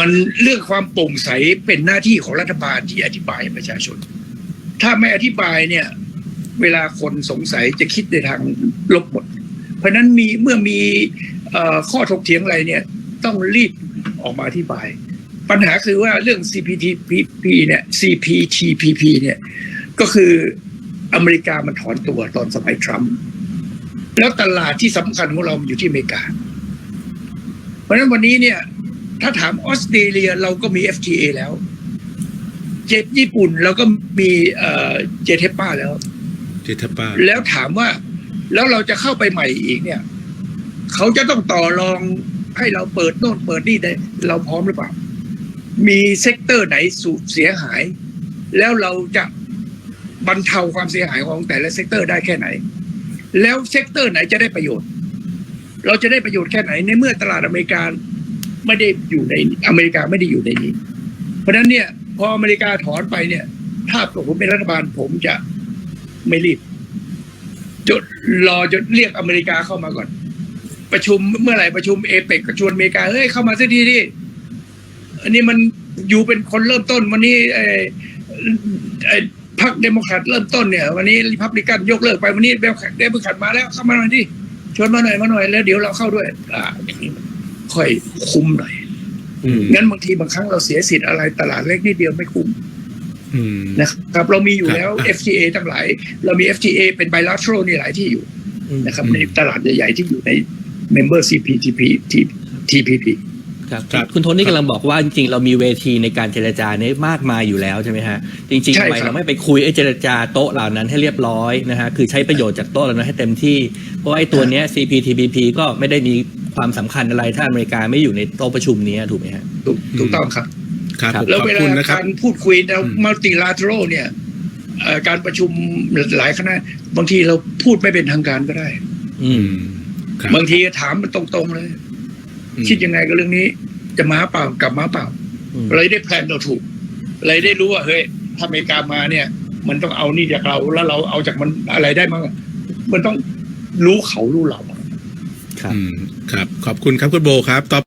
มันเรื่องความโปร่งใสเป็นหน้าที่ของรัฐบาลที่อธิบายประชาชน ถ้าไม่อธิบายเนี่ย เวลาคนสงสัยจะคิดในทางลบหมด เพราะนั้นมีเมื่อมีอข้อถกเถียงอะไรเนี่ย ต้องรีบออกมาอธิบาย ปัญหาคือว่าเรื่อง CPTPP เนี่ย CPTPP เนี่ย ก็คืออเมริกามันถอนตัวตอนสมัยทรัมป์แล้วตลาดที่สำคัญของเราอยู่ที่อเมริกา เพราะนั้นวันนี้เนี่ย ถ้าถามออสเตรเลียเราก็มี FTA แล้ว เจ็ดญี่ปุ่นเราก็มีเอ่อเจเทปป้าแล้วเจทป้าแล้วถามว่า แล้วเราจะเข้าไปใหม่อีกเนี่ย เขาจะต้องต่อรองให้เราเปิดโน่นเปิดนี่ได้ เราพร้อมหรือเปล่า มีเซกเตอร์ไหนสูญเสียหาย แล้วเราจะบรรเทาความเสียหายของแต่ละเซกเตอร์ได้แค่ไหน แล้วเซกเตอร์ไหนจะได้ประโยชน์ เราจะได้ประโยชน์แค่ไหนในเมื่อตลาดอเมริกา ไม่ได้อยู่ในอเมริกาไม่ได้อยู่ในนี้ เพราะฉะนั้นเนี่ย พออเมริกาถอนไปเนี่ย ถ้าผมเป็นรัฐบาลผมจะไม่รีบจดรอจนเรียกอเมริกาเข้ามาก่อน ประชุมเมื่อไหร่ประชุมเอเปกก็ชวนอเมริกาเฮ้ยเข้ามาสักทีดิอันนี้มันอยู่เป็นคนเริ่มต้นวันนี้ไอ้ไอ้พรรคเดโมแครตเริ่มต้นเนี่ย วันนี้ริพับลิกันยกเลิกไปวันนี้เดโมแครตเดโมแครตมาแล้วเข้ามาหน่อยดิชวนมาหน่อยมาหน่อยแล้วเดี๋ยวเราเข้าด้วย อ่าอย่างนี้ ค่อยคุ้มหน่อยอืมงั้นบางทีบางครั้งเราเสียสิทธิ์อะไรตลาดเล็กนิดเดียวไม่คุ้มอืมนะครับ เรามีอยู่แล้วครับ FTA ทั้งหลาย เรามี FTA เป็น bilateral นี่หลายที่อยู่อืมนะครับอืมในตลาดใหญ่ๆที่อยู่ใน member CPTP TPP ครับครับคุณโทนี่กำลังบอกว่าจริงๆ เรามีเวทีในการเจรจาเนี่ยมากมายอยู่แล้วใช่ไหมฮะ จริงๆใช่ทำไมครับเราไม่ไปคุยไอ้เจรจาโต๊ะเหล่านั้นให้เรียบร้อยนะฮะคือใช้ประโยชน์จากโต๊ะเหล่านั้นให้เต็มที่ เพราะว่าไอ้ตัวเนี้ย CPTPP ก็ไม่ได้มี ความสำคัญอะไรถ้าอเมริกาไม่อยู่ในโต๊ะประชุมนี้ถูกไหมฮะถูกถูกต้องครับครับครับแล้วขอบเวลาคุณนะครับการพูดคุยในอืม multilateral เนี่ยเอ่อการประชุมหลายคณะบางทีเราพูดไม่เป็นทางการก็ได้ อือืมมครับบางทีถามมันตรงๆเลยอืมคิดยังไงกับเรื่องนี้ จะมาเปล่ากลับมาเปล่าอืมเลยได้แพลนเราถูกเลยได้รู้ว่าเฮ้ยถ้าอเมริกามาเนี่ย มันต้องเอานี่จากเราแล้วเราเอาจากมันอะไรได้มั้งมันต้องรู้เขารู้เรา ครับครับ ขอบคุณครับคุณโบครับต่อ